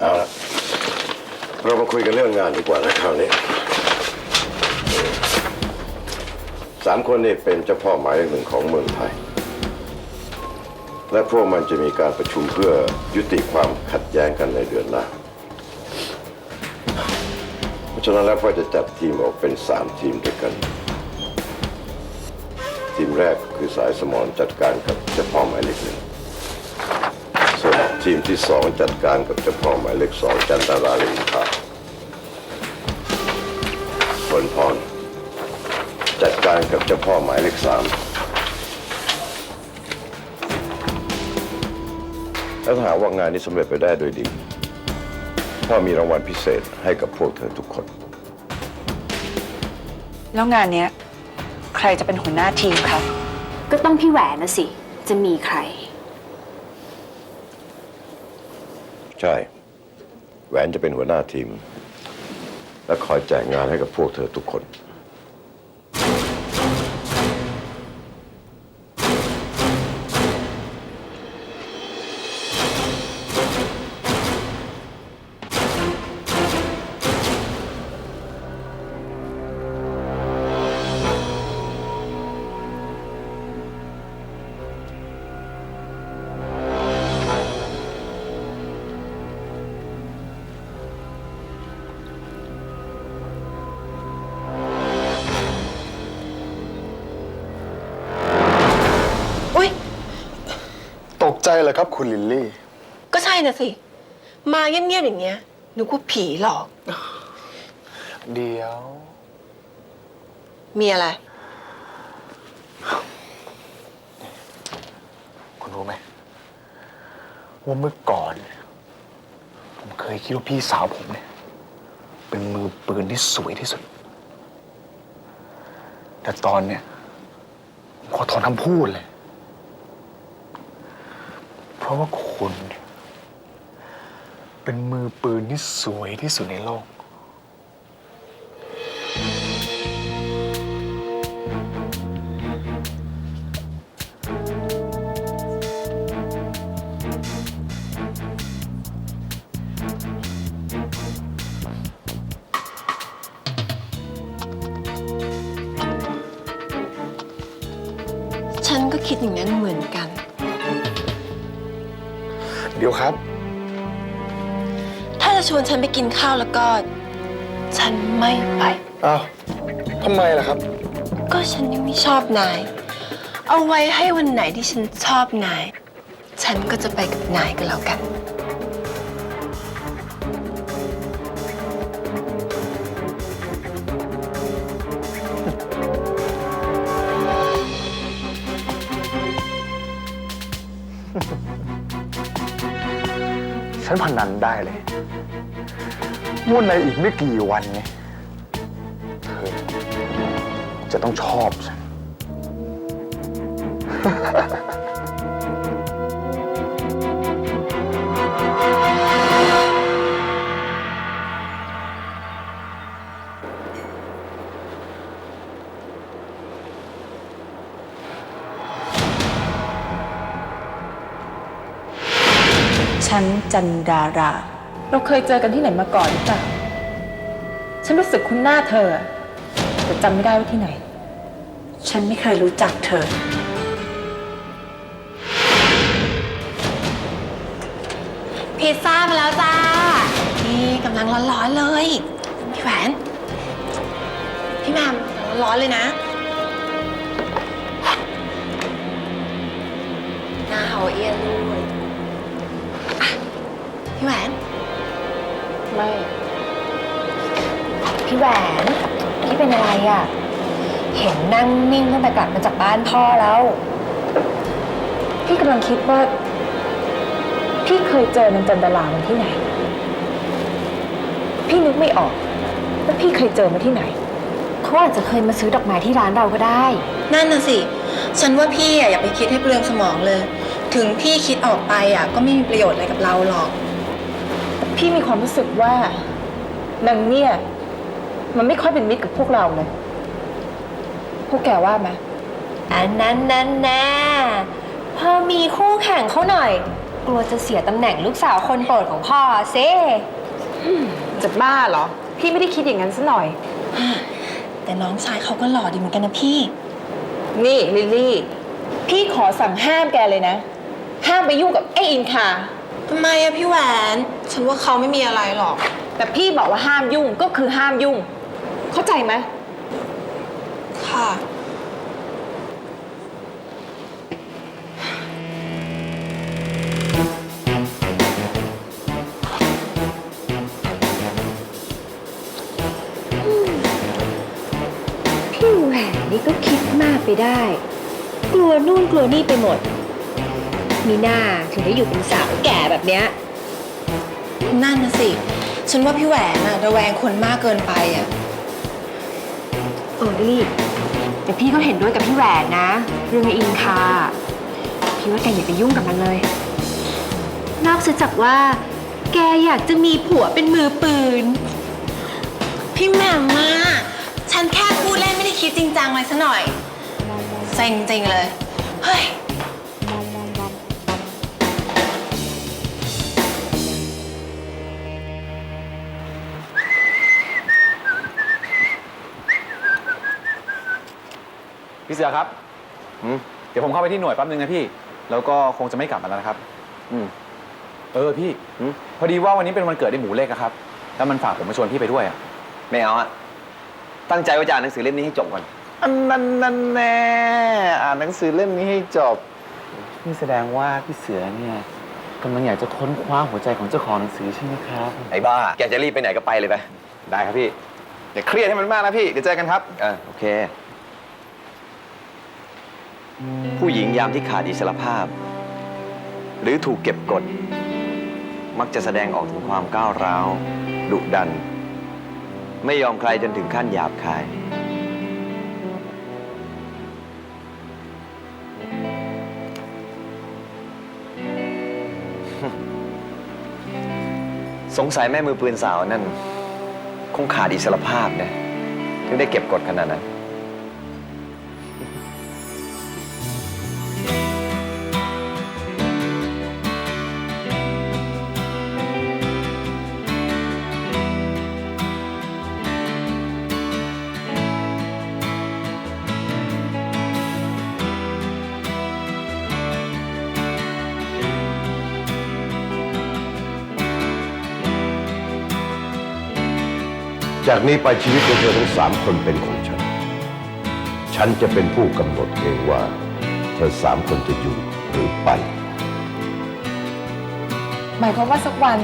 เอาละเรามาคุยกันเรื่องงานดีกว่านะคราวนี้สามคนนี้เป็นเจ้าพ่อหมายเลขหนึ่งของเมืองไทย และพวกมันจะมีการประชุมเพื่อยุติความขัดแย้งกันในเดือนหน้าเพราะฉะนั้นแล้วพ่อจะจัดทีมออกเป็นสามทีมด้วยกัน ทีมแรกคือสายสมรจัดการกับเจ้าพ่อหมายเลขหนึ่ง ทีมที่สองจัดการกับเจ้าพ่อหมายเลขสองจันดาราลินทาส่วนพร จัดการกับเจ้าพ่อหมายเลขสามและถ้าหากว่างานนี้สำเร็จไปได้โดยดี พ่อมีรางวัลพิเศษให้กับพวกเธอทุกคน แล้วงานเนี้ย ใครจะเป็นหัวหน้าทีมคะ ก็ต้องพี่แหวนนะสิ จะมีใคร ใช่ แหวนจะเป็นหัวหน้าทีม และคอยแจกงานให้กับพวกเธอทุกคน เหรอครับคุณลิลลี่ ก็ใช่น่ะสิ มาเงียบๆอย่างเงี้ยนึกว่าผีหลอก เดี๋ยว มีอะไร คุณรู้ไหมว่าเมื่อก่อนเนี่ยผมเคยคิดว่าพี่สาวผมเนี่ย เป็นมือปืนที่สวยที่สุด แต่ตอนเนี่ยผมขอถอนคำพูดเลยเพราะ ว่าคุณเนี่ยเป็นมือปืนที่สวยที่สุดในโลก ชวนฉันไปกินข้าวแล้วก็ ฉันไม่ไป อ้าวทำไมล่ะครับ ก็ฉันยังไม่ชอบนาย เอาไว้ให้วันไหนที่ฉันชอบนาย ฉันก็จะไปกับนายก็แล้วกัน ฉันพนันได้เลย ว่าในอีกไม่กี่วันเนี่ยเธอจะต้องชอบฉัน ฉันจันดารา เราเคยเจอกันที่ไหนมาก่อนหรือเปล่า ฉันรู้สึกคุ้นหน้าเธอ แต่จำไม่ได้ว่าที่ไหน ฉันไม่เคยรู้จักเธอ พิซซ่ามาแล้วจ้า นี่กำลังร้อนๆเลย พี่แหวน พี่แหมมร้อนๆเลยนะหน้าเอาเอียนด้วยอะพี่แหวน ไม่ พี่แหวนพี่เป็นอะไรอะ่ะ เห็นนั่งนิ่งตั้งแต่กลับมาจากบ้านพ่อแล้ว พี่กำลังคิดว่า พี่เคยเจอนางจันดารามันที่ไหน พี่นึกไม่ออกว่าพี่เคยเจอมาที่ไหน เขาอาจจะเคยมาซื้อดอกไม้ที่ร้านเราก็ได้ นั่นน่ะสิ ฉันว่าพี่อะอย่าไปคิดให้เปลืองสมองเลย ถึงพี่คิดออกไปอะก็ไม่มีประโยชน์อะไรกับเราหรอก พี่มีความรู้สึกว่านางเนี่ย มันไม่ค่อยเป็นมิตรกับพวกเราเลย พวกแกว่าไหมอันนั้นนั้นแน่พอมีคู่แข่งเขาหน่อย กลัวจะเสียตำแหน่งลูกสาวคนโปรดของพ่อเซ่จะบ้าเหรอ พี่ไม่ได้คิดอย่างนั้นซะหน่อย แต่น้องชายเขาก็หล่อดีเหมือนกันนะพี่ นี่ลิลลี่ พี่ขอสั่งห้ามแกเลยนะ ห้ามไปยุ่งกับไอ้อินคา ทำไมอะพี่แหวน ฉันว่าเขาไม่มีอะไรหรอก แต่พี่บอกว่าห้ามยุ่งก็คือห้ามยุ่ง เข้าใจไหมค่ะ พี่แหวนนี่ก็คิดมากไปได้ กลัวนู่นกลัวนี่ไปหมด มีหน้าถึงได้อยู่เป็นสาวแก่แบบเนี้ยนั่นนะสิ ฉันว่าพี่แหวนอะระแวงคนมากเกินไปอะเออลี่แต่พี่ก็เห็นด้วยกับพี่แหวนนะ เรื่องไอ้อินคาพี่ว่าแกอย่าไปยุ่งกับมันเลย นอกจากว่า แกอยากจะมีผัวเป็นมือปืน พี่แหม่มมาฉันแค่พูดเล่นไม่ได้คิดจริงจังเลยซะหน่อยเซ็งจริงเลย เฮ้ย สือครับเดี๋ยวผมเข้าไปที่หน่วยแป๊บนึงนะพี่ แล้วก็คงจะไม่กลับมาแล้วนะครับ อืมเออพี่อืมพอดีว่าวันนี้เป็นวันเกิดไอ้หมูเล็กอะครับ แล้วมันฝากผมมาชวนพี่ไปด้วยอะไม่เอาอะตั้งใจว่าจะอ่านหนังสือเล่มนี้ให้จบก่อน อันนั้นนั่นแน่อ่านหนังสือเล่มนี้ให้จบนี่แสดงว่าพี่เสือเนี่ยกำลังอยากจะค้นคว้าหัวใจของเจ้าของหนังสือใช่ไหมครับ ไอ้บ้า แกจะรีบไปไหนก็ไปเลยไป ได้ครับพี่ อย่าเครียดให้มันมากนะพี่ เดี๋ยวเจอกันครับเออโอเค ผู้หญิงยามที่ขาดอิสรภาพ หรือถูกเก็บกด มักจะแสดงออกถึงความก้าวร้าวดุดัน ไม่ยอมใครจนถึงขั้นหยาบคาย สงสัยแม่มือปืนสาวนั่น คงขาดอิสรภาพนะถึงได้เก็บกดขนาดนั้น จากนี้ไปชีวิตของเธอทั้งสามคนเป็นของฉัน ฉันจะเป็นผู้กำหนดเองว่า เธอสามคนจะอยู่หรือไป หมายความว่าสักวัน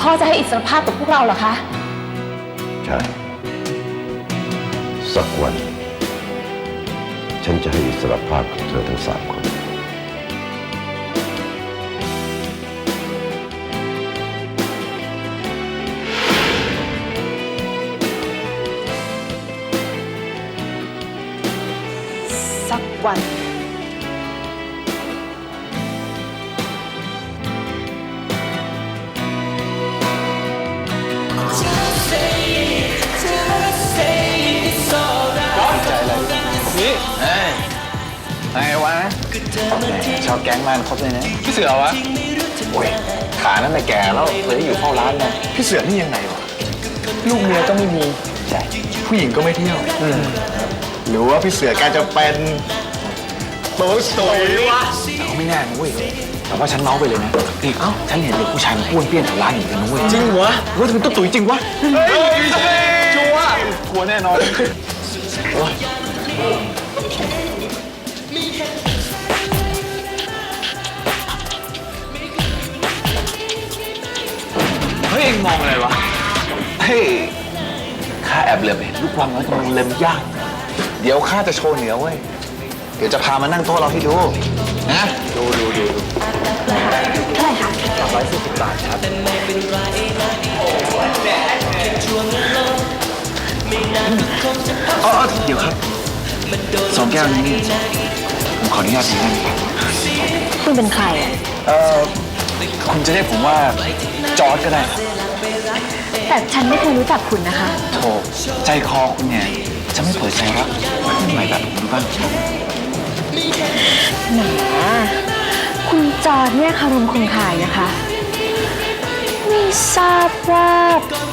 พ่อจะให้อิสรภาพกับพวกเราเหรอคะ ใช่ สักวัน ฉันจะให้อิสรภาพกับเธอทั้งสามคน สักวันไงวะชาวแก๊งมันครบเลยนะ พี่เสือวะ โอ้ยขานั่นแหละแก่แล้วเลยที่อยู่เฝ้าร้านนะพี่เสือนี่ยังไงวะ ลูกเมียก็ไม่มีใช่ผู้หญิงก็ไม่เที่ยว หรือว่าพี่เสือแกจะเป็น ตัวสวยวะแต่ก็ไม่แน่นะเว้ยแต่ว่าฉันเมาไปเลยนะนี่เอ้าฉันเห็นเด็กผู้ชายมันป้วนเปี้ยนแถวร้านอยู่กันนะเว้ยจริงวะว่าจะเป็นตุ๊ตุ๋ยจริงวะเฮ้ยชัวร์กลัวแน่นอนโอ้ยเฮ้ยเอ็งมองอะไรวะเฮ้ยข้าแอบเหลือบเห็นลูกวังแล้วกำลังเล็มย่างเดี๋ยวข้าจะโชว์เหนือเว้ย เดี๋ยวจะพามานั่งโต๊ะเราให้ดูนะดูดูดูดูเท่าไหร่คะร้อยสี่สิบบาทครับอ๋อเดี๋ยวครับสองแก้วนี้นี่ผมขออนุญาตซื้อได้ไหมครับคุณเป็นใครอะเออคุณจะเรียกผมว่าจอร์ดก็ได้ครับแต่ฉันไม่เคยรู้จักคุณนะคะ โถใจคอคุณเนี่ยจะไม่เปิดใจรับเพื่อนใหม่แบบผมดูบ้าง แหมคุณจอนเนี่ยคารมคงคายนะคะ ไม่ทราบว่า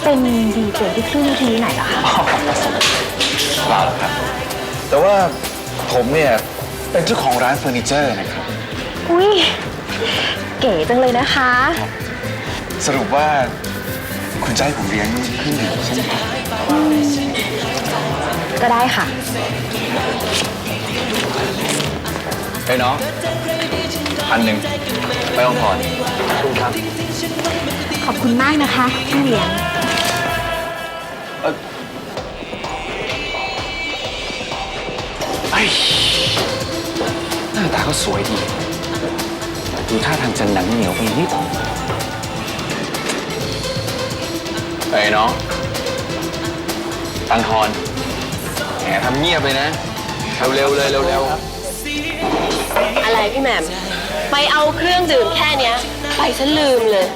เป็นดีเจที่คลื่นวิทยุไหนเหรอคะ เปล่าหรอกครับ แต่ว่าผมเนี่ยเป็นเจ้าของร้านเฟอร์นิเจอร์นะครับ อุ้ยเก๋จังเลยนะคะ สรุปว่าคุณจะให้ผมเลี้ยงเครื่องดื่มใช่ไหมครับก็ได้ค่ะ เฮ้ยน้องพันหนึ่งไม่ต้องถอนคุณครับขอบคุณมากนะคะพี่เลี้ยงไอ้หน้าตาก็สวยดีแต่ดูท่าทางจะหนังเหนียวไปนิดเฮ้ยน้อง ตังทอนแหมทำเงียบเลยนะ เร็วๆเลยเร็วอะไร พี่แหม่มไปเอาเครื่องดื่มแค่เนี้ย ไปฉันลืมเลย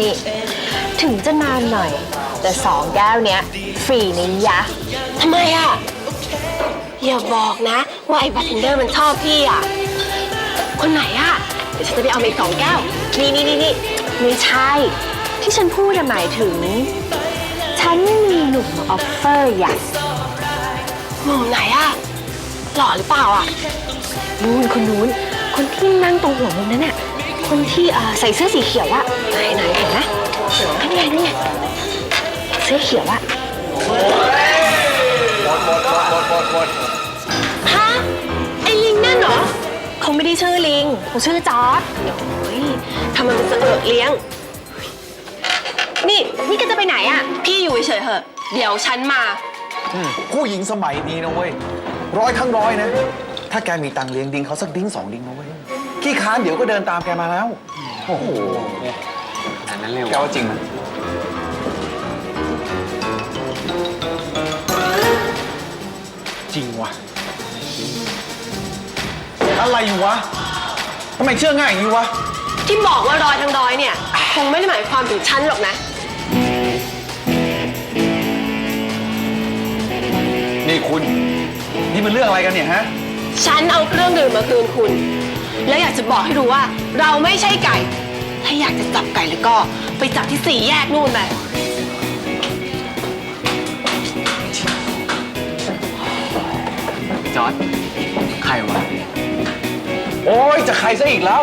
นี่ ถึงจะนานหน่อย แต่สองแก้วเนี้ย ฟรีนะยะทำไมอะ อย่าบอกนะ ว่าไอ้บาร์เทนเดอร์มันชอบพี่อะ คนไหนอะ เดี๋ยวฉันจะไปเอามาอีกสองแก้ว นี่นี่นี่นี่ไม่ใช่ ที่ฉันพูดอะหมายถึง ฉันมีหนุ่มมาออฟเฟอร์อย่างหนุ่มไหนอะ หล่อหรือเปล่าอะ นู้นคนนู้น คนที่นั่งตรงหัวมุมนั้นน่ะ คนที่เอ่อใส่เสื้อสีเขียวอะไหนไหนเห็นไหมนั่นไงนั่นไงเสื้อเขียวอะฮะไอ้ลิงนั่นเหรอเขาไม่ได้ชื่อลิงเขาชื่อจอร์ดเฮ้ยทำไมมันจะเอิกเลี้ยง นี่นี่แกจะไปไหนอะพี่อยู่เฉยๆเหอะ เดี๋ยวฉันมา ผู้หญิงสมัยนี้นะเว้ย ร้อยทั้งร้อยนะ ถ้าแกมีตังค์เลี้ยงดิ้งเขาสักดิ้งสองดิ้งนะเว้ยขี้ค้านเดี๋ยวก็เดินตามแกมาแล้ว โอ้โหๆนั้นเร็วแกว่าจริงไหมจริงวะอะไรอยู่วะทำไมเชื่อง่ายอย่างนี้วะ ที่บอกว่ารอยทั้งร้อยเนี่ย คงไม่ได้หมายความถึงฉันหรอกนะ นี่คุณ นี่มันเรื่องอะไรกันเนี่ยฮะ ฉันเอาเครื่องดื่มมาคืนคุณ แล้วอยากจะบอกให้รู้ว่า เราไม่ใช่ไก่ ถ้าอยากจะจับไก่แล้วก็ไปจับที่สี่แยกนู่นไปจอร์ดใครวะ โอ้ยจะใครซะอีกแล้ว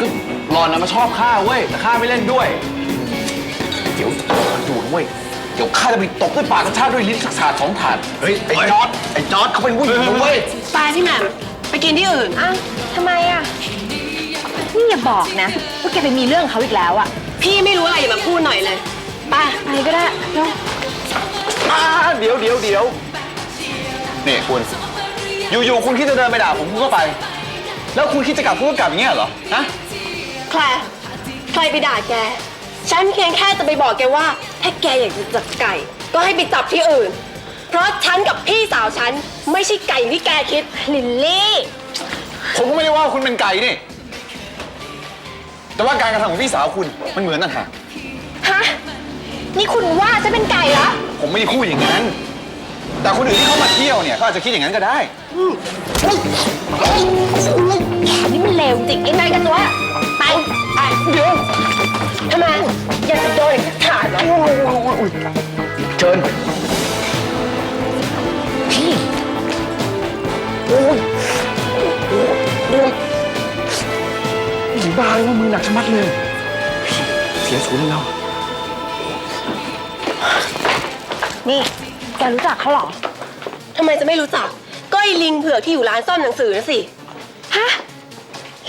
ก็หลอนนะมาชอบข้าเว้ย แต่ข้าไม่เล่นด้วย เดี๋ยวดูนะเว้ยเดี๋ยวข้าจะไปตบด้วยปากกระชากด้วยลิ้นสักสาดสองถาดเฮ้ยไอ้จอร์ดไอ้จอร์ดเขาเป็นผู้หญิงนะเว้ยไปพี่แหม่มไปกินที่อื่น อ้าวทำไมอะนี่อย่าบอกนะว่าแกไปมีเรื่องกับเขาอีกแล้วอะพี่ไม่รู้อะไรอย่ามาพูดหน่อยเลยไปไปก็ได้เนาะอ่าเดี๋ยวเดี๋ยวเดี๋ยวนี่คุณ อยู่ๆคุณคิดจะเดินไปด่าผมคุณก็ไป แล้วคุณคิดจะกลับคุณก็กลับอย่างเงี้ยเหรอฮะ แคลร์ใครไปด่าแก ฉันเพียงแค่จะไปบอกแกว่า ถ้าแกอยากจะจับไก่ ก็ให้ไปจับที่อื่น เพราะฉันกับพี่สาวฉันไม่ใช่ไก่อย่างที่แกคิดลิลลี่ ผมก็ไม่ได้ว่าคุณเป็นไก่นี่ แต่ว่าการกระทำของพี่สาวคุณมันเหมือนต่างหากฮะ นี่คุณว่าจะเป็นไก่เหรอ ผมไม่ได้พูดอย่างนั้น แต่คนอื่นที่เขามาเที่ยวเนี่ยเขาอาจจะคิดอย่างนั้นก็ได้ นี่มันเลวจริงไอ้นายกันตัวไปไป เดี๋ยวทำไมอยากจะโดนอีกขาดเหรอเชิญพี่บ้าเลยว่ามือหนักชะมัดเลย เสียศูนย์แล้ว นี่แกรู้จักเขาเหรอ ทำไมจะไม่รู้จัก ก็ไอ้ลิงเผือกที่อยู่ร้านซ่อมหนังสือนะสิ ฮะ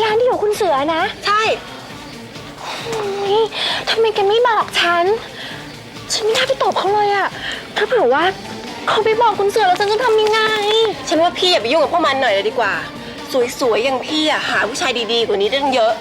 ร้านที่อยู่คุณเสือนะ ใช่ ยทำไมแกไม่บอกฉัน ฉันไม่น่าไปตอบเขาเลยอะถ้าเผื่อว่าเขาไปบอกคุณเสือแล้วฉันจะทำยังไง ฉันว่าพี่อย่าไปยุ่งกับพวกมันหน่อยเลยดีกว่า สวยๆอย่างพี่อะหาผู้ชายดีๆกว่านี้ได้ตั้งเยอะ